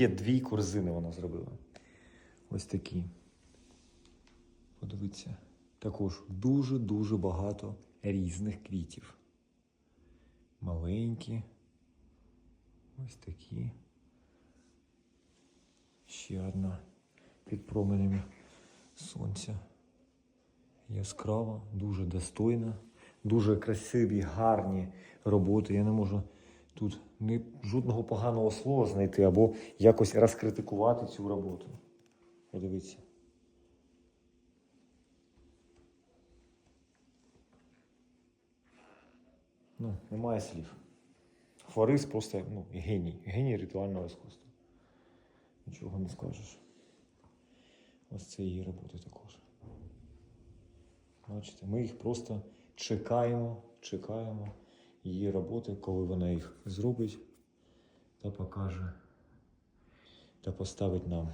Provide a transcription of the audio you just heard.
Є дві корзини вона зробила. Ось такі. Подивіться. Також дуже-дуже багато різних квітів. Маленькі. Ось такі. Ще одна під променями сонця. Яскрава, дуже достойна, дуже красиві, гарні роботи. Я не можу тут ні жодного поганого слова знайти або якось розкритикувати цю роботу. Подивіться. Ну, немає слів. Флорис просто ну, геній, геній ритуального іскусства. Нічого не скажеш. Ось це її роботи також. Бачите, ми їх просто чекаємо, чекаємо її роботи, коли вона їх зробить та покаже та поставить нам.